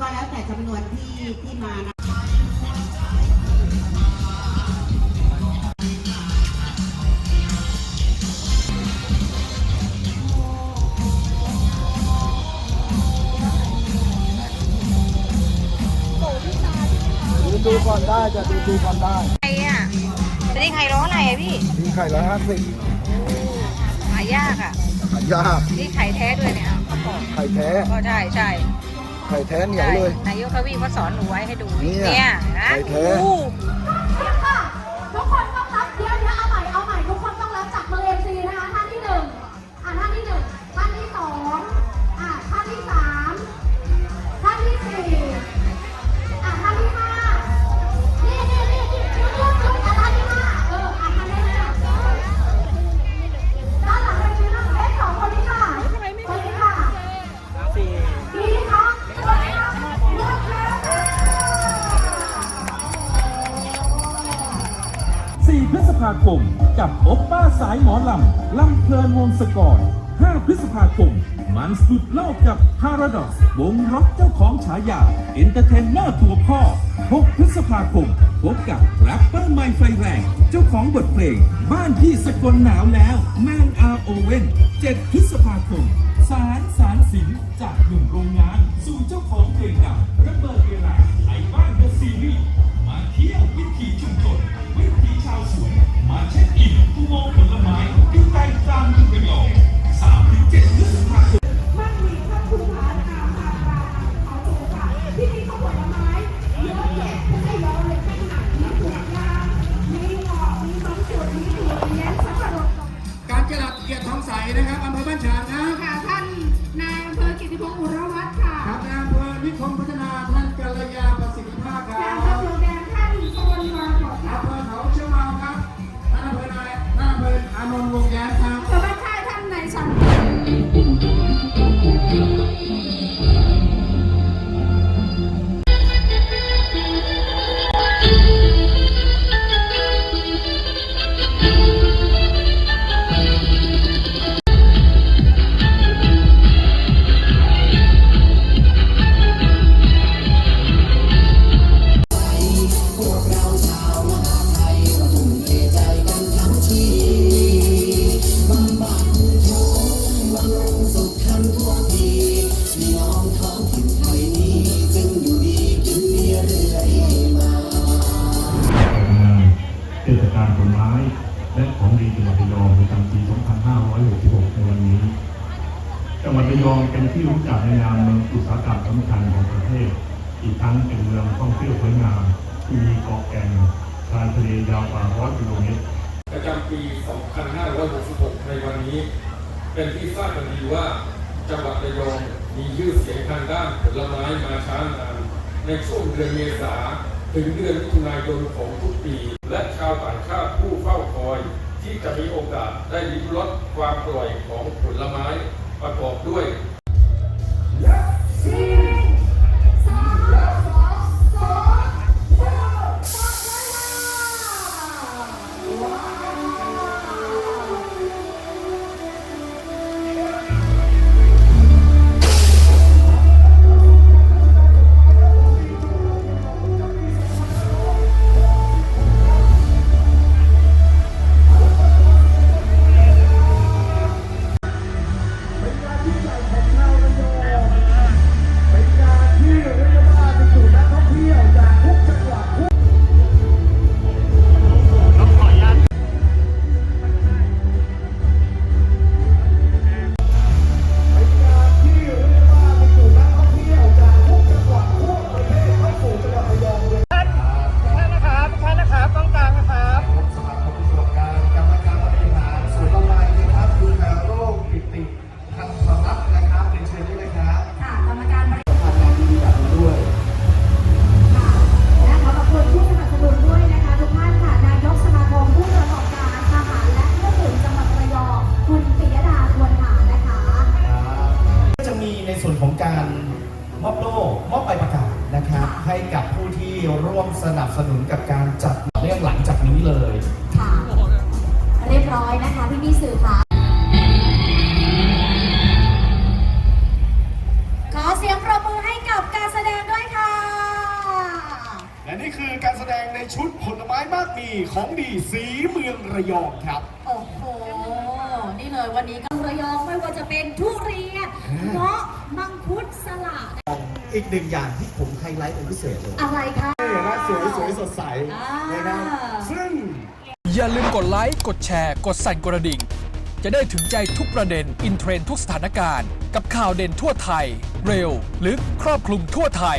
ก็แล้วแต่จำนวนที่ที่มานะดูดูก่อนได้จะดูดูก่อนได้ไข่อะจะได้ไข่ร้ออะไรอะพี่มีไข่ร้อยห้าสิบหายากอะหายากนี่ไข่แท้ด้วยเนี่ยเขาบอกไข่แท้ ก็ใช่ใช่ ไข่แท้เหนียวใช่เลย นายกทวีเขาสอนหนูไว้ให้ดูเนี่ยนะไข่แท้โอ้ค่ะทุกคนต้อง ภาคม กับโอปป้าสายหมอลำลำเพลินวงศกร5พฤษภาคม มันสุดโลกกับ Paradox วงร็อกเจ้าของฉายาเอนเตอร์เทนเนอร์ตัวพ่อ 6 พฤษภาคม พบกับแรปเปอร์ไมไฟแรง เจ้าของบทเพลง บ้านที่สกลหนาวแล้ว แมนอาโอเว่น 7 พฤษภาคม สารสารสินจากหนุ่มโรงงาน สู่เจ้าของเพลงดังระเบิดเวลาไทยบ้านเดอะซีรีส์มาเที่ยว อ ลไม้ และของดีจังหวัดระยองประจำปี 2566 ในวันนี้ จังหวัดระยองเป็นที่รู้จักในนามเมืองอุตสาหกรรมสำคัญของประเทศ อีกทั้งเป็นเมืองท่องเที่ยวสวยงามที่มีเกาะแก่งชายทะเลยาวกว่า100กิโลเมตรประจำปี 2566 ในวันนี้ เป็นที่ทราบกันดีว่าจังหวัดระยองมีชื่อเสียงทางด้านผลไม้มาช้านาน ในช่วงเดือนเมษาถึงเดือนมิถุนายนของทุกปี และชาวต่างชาติผู้เฝ้า ที่จะมีโอกาสได้ลิ้มรสความอร่อยของผลไม้ประกอบด้วย y e ส่วนของการมอบโล่มอบใบประกาศนะครับให้กับผู้ที่ร่วมสนับสนุนกับการจัดเรื่องหลังจากนี้เลย ค่ะ เรียบร้อยนะคะพี่พี่สื่อค่ะ ขอเสียงปรบมือให้กับการแสดงด้วยค่ะ และนี่คือการแสดงในชุดผลไม้มากมีของดีสีเมืองระยองครับ โอ้โห เลยวันนี้ก็ระยองไม่ว่าจะเป็นทุเรียนเงาะมังคุดสลัดอีกหนึ่งอย่างที่ผมไฮไลท์เป็นพิเศษเลยอะไรคะนี่นะสวยสวยสดใสอ่านนะครับซึ่ง อย่าลืมกดไลค์ กดแชร์ กดสั่นกระดิ่ง จะได้ถึงใจทุกประเด็น อินเทรนด์ทุกสถานการณ์ กับข่าวเด่นทั่วไทย เร็ว ลึก ครอบคลุมทั่วไทย